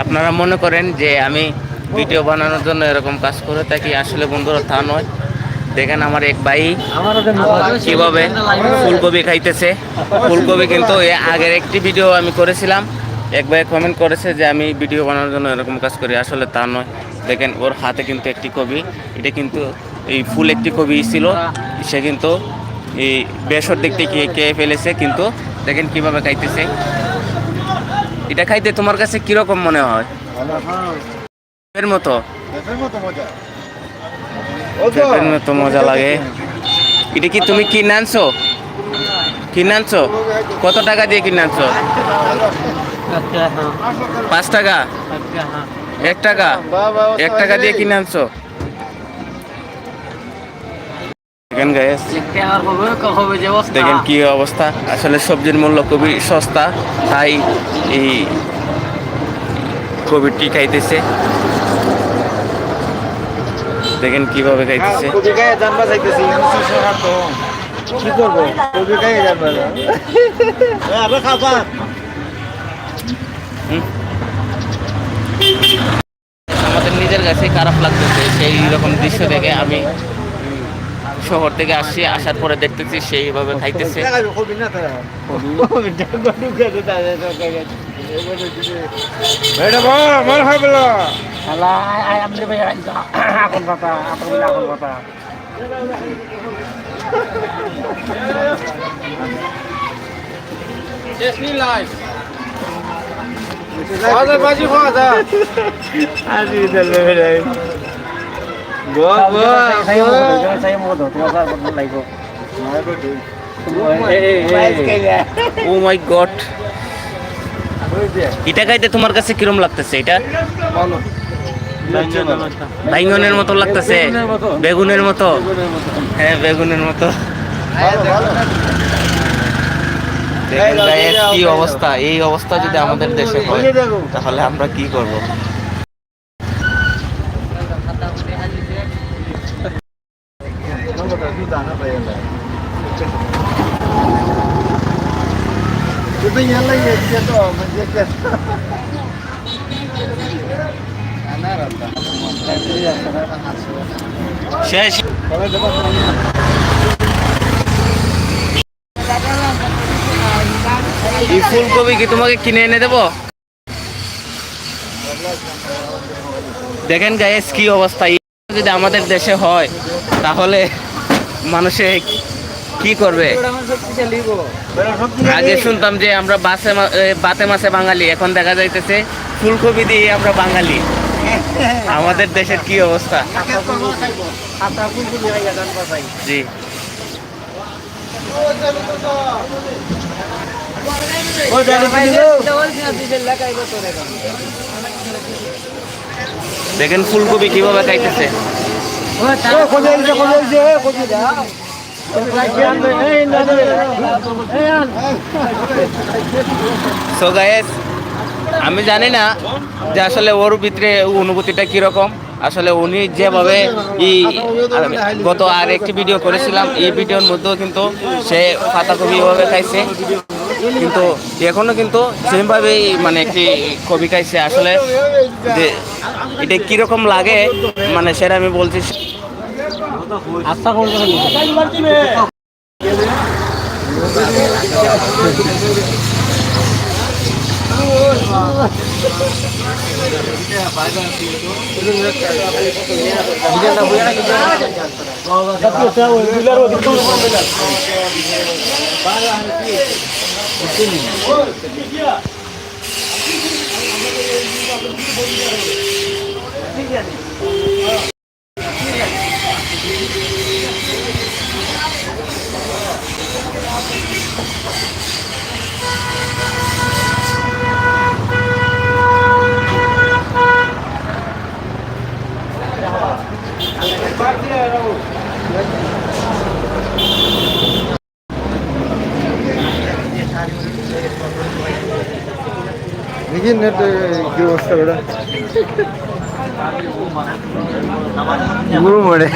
আপনারা মনে করেন যে আমি ভিডিও বানানোর জন্য এরকম কাজ করে থাকি? আসলে বন্ধুরা তা নয়। দেখেন আমার এক ভাই কীভাবে ফুলকপি খাইতেছে। ফুলকপি কিন্তু আগের একটি ভিডিও আমি করেছিলাম। এক ভাই কমেন্ট করেছে যে আমি ভিডিও বানানোর জন্য এরকম কাজ করি। আসলে তা নয়। দেখেন, ওর হাতে কিন্তু একটি কবি। এটা কিন্তু এই ফুল একটি কবি ছিল। সে কিন্তু এই বেসর দিক থেকে খেয়ে ফেলেছে। কিন্তু দেখেন কীভাবে খাইতেছে। এটা খাইতে তোমার কাছে কীরকম মনে হয়? এর মতো। এর মতো মজা লাগে। এটা কি তুমি কিনে আনছো? কিনে আনছো? কত টাকা দিয়ে কিনে আনছো? পাঁচ টাকা? এক টাকা? এক টাকা দিয়ে কিনে আনছো? দেখেন গাইস দেখেন কি অবস্থা। আসলে সবজির মূল্য খুবই সস্তা তাই এই কোভিডটি খাইতেছে। দেখেন কীভাবে খাইতেছে। কি করব? খাবা। হুম? আমাদের নিজের কাছে খারাপ লাগতেছে সেই রকম দৃশ্য দেখে আমি শহর থেকে আসছি আসার পরে দেখতেছি সেইভাবে খাইতেছে। কবি Saya mau foto, jangan saya mau foto. Tunggu saya foto lagi oh my god এটা খাইতে তোমার কাছে কিরম লাগতেছে? এটা বাইঙ্গনের মতো। লাগতেছে। বেগুনের মতো। হ্যাঁ বেগুনের মতো। কি অবস্থা। এই অবস্থা যদি আমাদের দেশে হয় তাহলে আমরা কি করব? এই ফুলকপি কি তোমাকে কিনে এনে দেবো? দেখেন গাইস কি অবস্থা। যদি আমাদের দেশে হয় তাহলে মানুষে কি করবে? আগে শুনতাম যে আমরা বাসে বাতে মাসে বাঙালি, এখন দেখা যাইতেছে ফুলকপি দিয়ে আমরা বাঙালি। আমাদের দেশের কি অবস্থা. জি। দেখেন ফুলকপি কীভাবে খাইতেছে। সো গায়েস আমি জানি না যে আসলে ওর ভিতরে অনুভূতিটা কীরকম। আসলে উনি যেভাবে এই গত আর একটি ভিডিও করেছিলাম, এই ভিডিওর মধ্যেও কিন্তু সে পাতাকপি এভাবে খাইছে। কিন্তু এখনও কিন্তু সেমভাবেই মানে একটি কবি খাইছে আসলে যে এটা কীরকম লাগে মানে সেটা আমি বলছি। Asta kau kata Begin net কি অবস্থা ওটা গুরু মরে